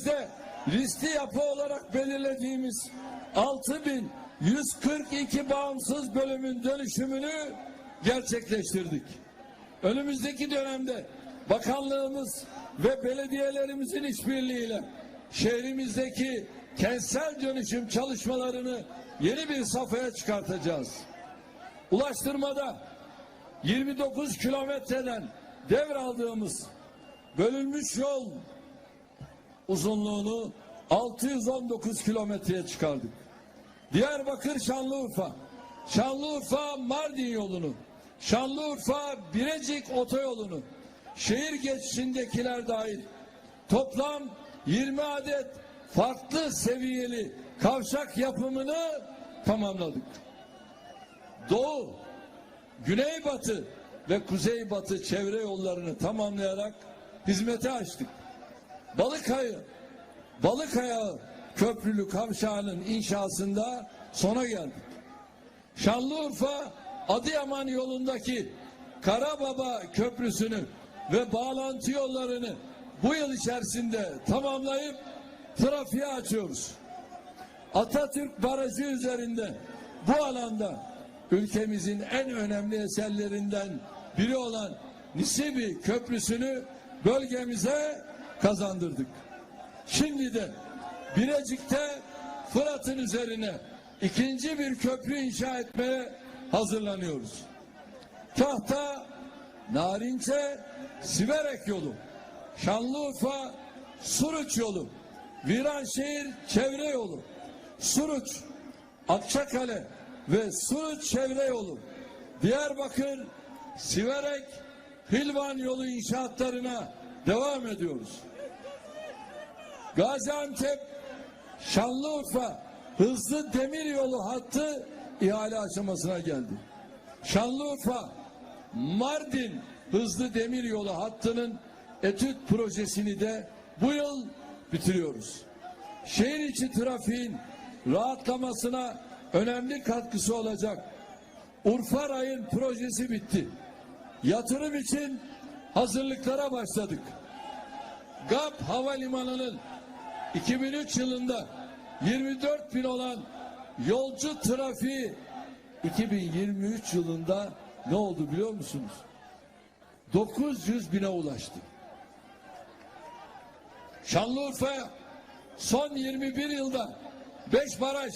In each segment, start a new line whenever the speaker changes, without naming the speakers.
şehrimizde riskli yapı olarak belirlediğimiz 6142 bağımsız bölümün dönüşümünü gerçekleştirdik. Önümüzdeki dönemde bakanlığımız ve belediyelerimizin işbirliğiyle şehrimizdeki kentsel dönüşüm çalışmalarını yeni bir safhaya çıkartacağız. Ulaştırmada 29 kilometreden devraldığımız bölünmüş yol uzunluğunu 619 kilometreye çıkardık. Diyarbakır Şanlıurfa, Şanlıurfa Mardin yolunu, Şanlıurfa Birecik otoyolunu, şehir geçişindekiler dahil toplam 20 adet farklı seviyeli kavşak yapımını tamamladık. Doğu, Güneybatı ve Kuzeybatı çevre yollarını tamamlayarak hizmete açtık. Balıkayı, Balıkayağı köprülü kavşağının inşasında sona geldik. Şanlıurfa Adıyaman yolundaki Karababa Köprüsü'nü ve bağlantı yollarını bu yıl içerisinde tamamlayıp trafiğe açıyoruz. Atatürk Barajı üzerinde bu alanda ülkemizin en önemli eserlerinden biri olan Nisibi Köprüsü'nü bölgemize kazandırdık. Şimdi de Birecik'te Fırat'ın üzerine ikinci bir köprü inşa etmeye hazırlanıyoruz. Kahta, Narince, Siverek yolu, Şanlıurfa, Suruç yolu, Viranşehir çevre yolu, Suruç, Akçakale ve Suruç çevre yolu, Diyarbakır, Siverek, Hilvan yolu inşaatlarına devam ediyoruz. Gaziantep, Şanlıurfa hızlı demir yolu hattı ihale aşamasına geldi. Şanlıurfa, Mardin hızlı demir yolu hattının etüt projesini de bu yıl bitiriyoruz. Şehir içi trafiğin rahatlamasına önemli katkısı olacak. Urfa Ray'ın projesi bitti. Yatırım için hazırlıklara başladık. GAP Havalimanı'nın 2003 yılında 24 bin olan yolcu trafiği 2023 yılında ne oldu biliyor musunuz? 900 bine ulaştı. Şanlıurfa son 21 yılda 5 baraj,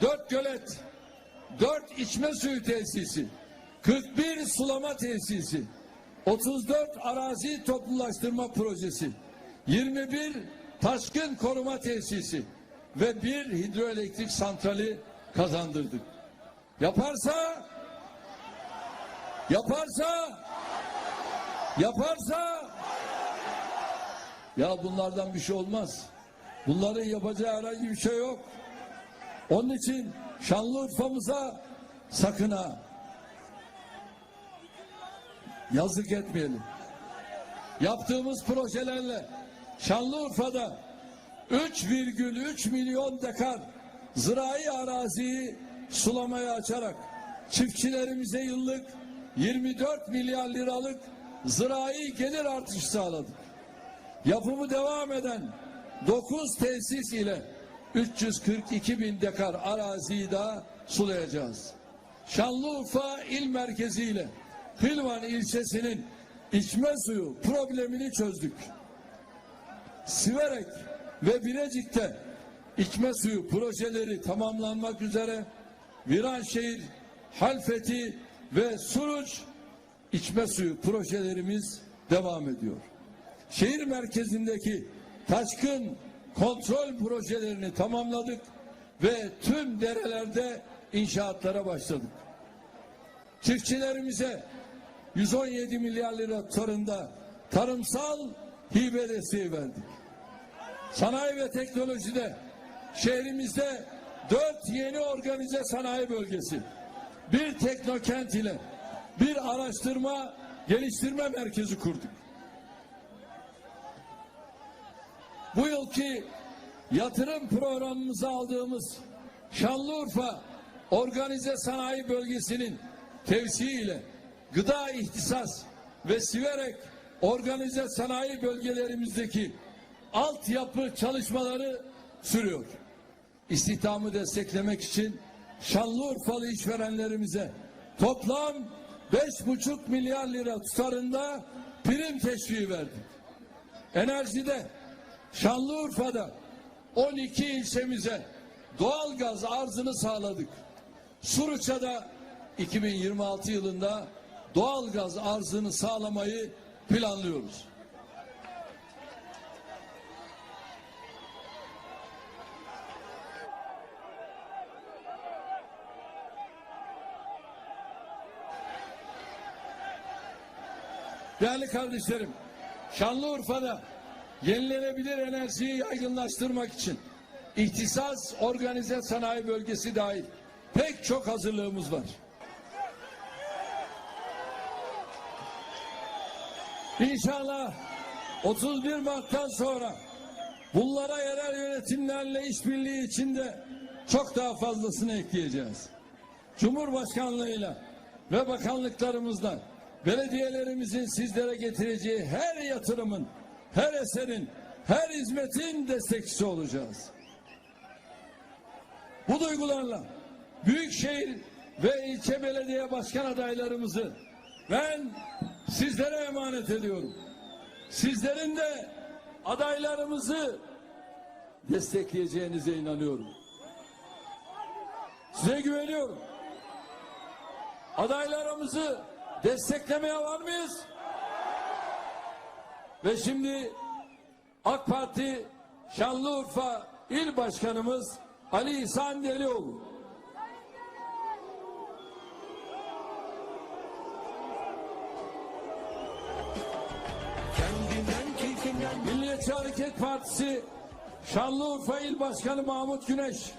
4 gölet, 4 içme suyu tesisi, 41 sulama tesisi, 34 arazi toplulaştırma projesi, 21 taşkın koruma tesisi ve bir hidroelektrik santrali kazandırdık. Yaparsa yaparsa yaparsa ya bunlardan bir şey olmaz. Bunların yapacağı herhangi bir şey yok. Onun için Şanlıurfa'mıza sakın ha yazık etmeyelim. Yaptığımız projelerle Şanlıurfa'da 3,3 milyon dekar zirai araziyi sulamaya açarak çiftçilerimize yıllık 24 milyar liralık zirai gelir artışı sağladık. Yapımı devam eden 9 tesis ile 342 bin dekar araziyi daha sulayacağız. Şanlıurfa il merkezi ile Hilvan ilçesinin içme suyu problemini çözdük. Siverek ve Bilecik'te içme suyu projeleri tamamlanmak üzere Viranşehir, Halfeti ve Suruç içme suyu projelerimiz devam ediyor. Şehir merkezindeki taşkın kontrol projelerini tamamladık ve tüm derelerde inşaatlara başladık. Çiftçilerimize 117 milyar lira tarımda tarımsal hibe desteği verdik. Sanayi ve teknolojide şehrimizde dört yeni organize sanayi bölgesi, bir teknokent ile bir araştırma geliştirme merkezi kurduk. Bu yılki yatırım programımıza aldığımız Şanlıurfa Organize Sanayi Bölgesi'nin tevsiiyle gıda ihtisas ve Siverek organize sanayi bölgelerimizdeki altyapı çalışmaları sürüyor. İstihdamı desteklemek için Şanlıurfalı işverenlerimize toplam 5,5 milyar lira tutarında prim teşviği verdik. Enerjide Şanlıurfa'da 12 ilçemize doğal gaz arzını sağladık. Suruç'ta 2026 yılında doğal gaz arzını sağlamayı planlıyoruz. Değerli kardeşlerim, Şanlıurfa'da yenilenebilir enerjiyi yaygınlaştırmak için ihtisas organize sanayi bölgesi dahil pek çok hazırlığımız var. İnşallah 31 Mart'tan sonra bunlara yerel yönetimlerle işbirliği içinde çok daha fazlasını ekleyeceğiz. Cumhurbaşkanlığıyla ve bakanlıklarımızla belediyelerimizin sizlere getireceği her yatırımın, her eserin, her hizmetin destekçisi olacağız. Bu duygularla Büyükşehir ve ilçe belediye başkan adaylarımızı ben sizlere emanet ediyorum. Sizlerin de adaylarımızı destekleyeceğinize inanıyorum. Size güveniyorum. Adaylarımızı desteklemeye var mıyız? Ve şimdi AK Parti Şanlıurfa İl Başkanımız Ali İhsan Delioğlu. Milliyetçi Hareket Partisi Şanlıurfa İl Başkanı Mahmut Güneş.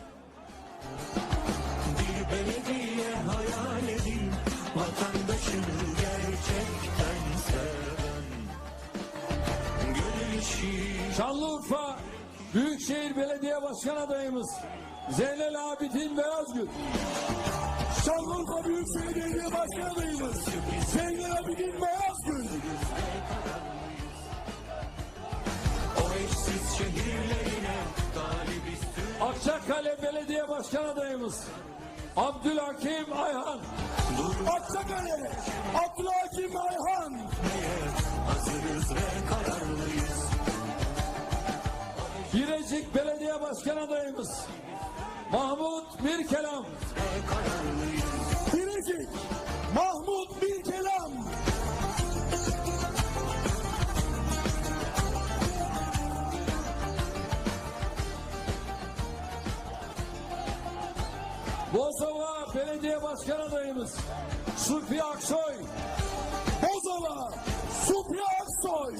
bir belediye
Şanlıurfa Büyükşehir Belediye Başkan adayımız Zeynel Abidin Beyazgül. Şanlıurfa Büyükşehir Belediye Başkan adayımız Zeynel Abidin Beyazgül. Akçakale Belediye Başkan adayımız Abdülhakim Ayhan. Akçakale Abdülhakim Ayhan.
Hazırız ve kararlıyız
Başkan adayımız Mahmut Mirkelam. Birecik Mahmut Mirkelam. Bozova Belediye Başkan adayımız Supi Aksoy. Bozova Supi Aksoy.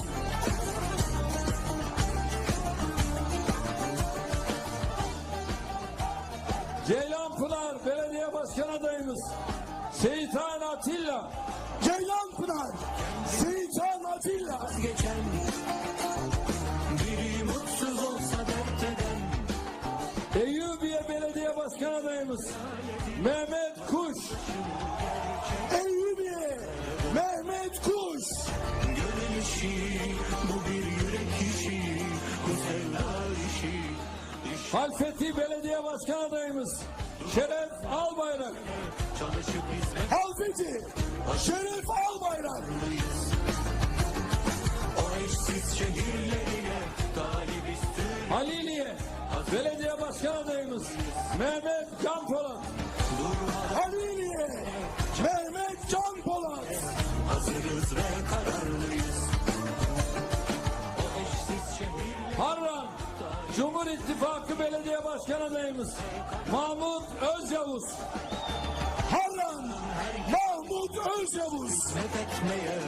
Başkan adayımız Seyitan Atilla. Ceylanpınar Seyitan Atilla.
Geçen biri mutsuz olsa dert eden
Eyyubiye Belediye Başkan adayımız Mehmet Kuş. Eyyubiye Mehmet Kuş.
Gönül işi bu bir yürek işi Bu sevda işi
Halfeti Belediye Başkan adayımız Şeref Albayrak. Halfeti Şeref Albayrak. Haliliye Belediye Başkan adayımız Mehmet Can Polat. Haliliye Mehmet Can Polat.
Hazırız ve kararlıyız.
Harran Cumhur İttifakı Belediye Başkan adayımız Mahmut Özyavuz. Harran Mahmut Özyavuz.
hizmet etmeye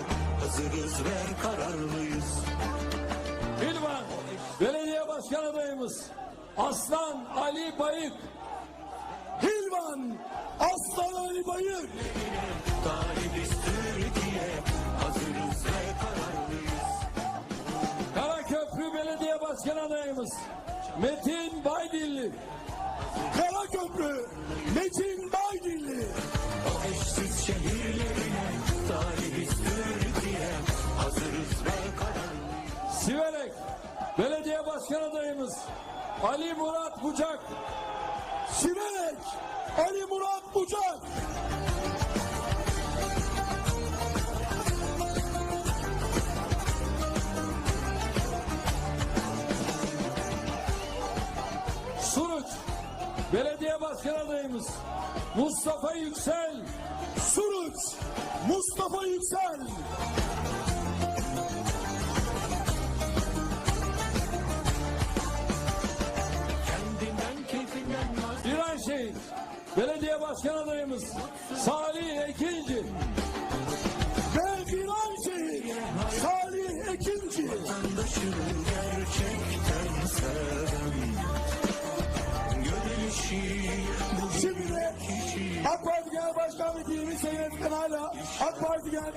hazırız ve kararlıyız.
Bilvan Belediye Başkan adayımız Aslan Ali Bayık. Hilvan Aslan Ali Bayık.
Galibiz Türkiye, hazırız ve kararlıyız.
Karaköprü Belediye Başkan adayımız Metin Baydilli. Karaköprü Metin Baydilli.
O eşsiz şehirlerine galibiz Türkiye, hazırız ve kararlıyız.
Siverek Belediye Başkan adayımız Ali Murat Bucak.
Siverek Ali Murat Bucak.
Belediye Başkan adayımız Mustafa Yüksel.
Suruç Mustafa Yüksel.
Vaz
Viranşehir Belediye Başkan adayımız Salih Ekinci.
Genel Başkan Vekilimiz Sayın Etken hala AK Parti Genel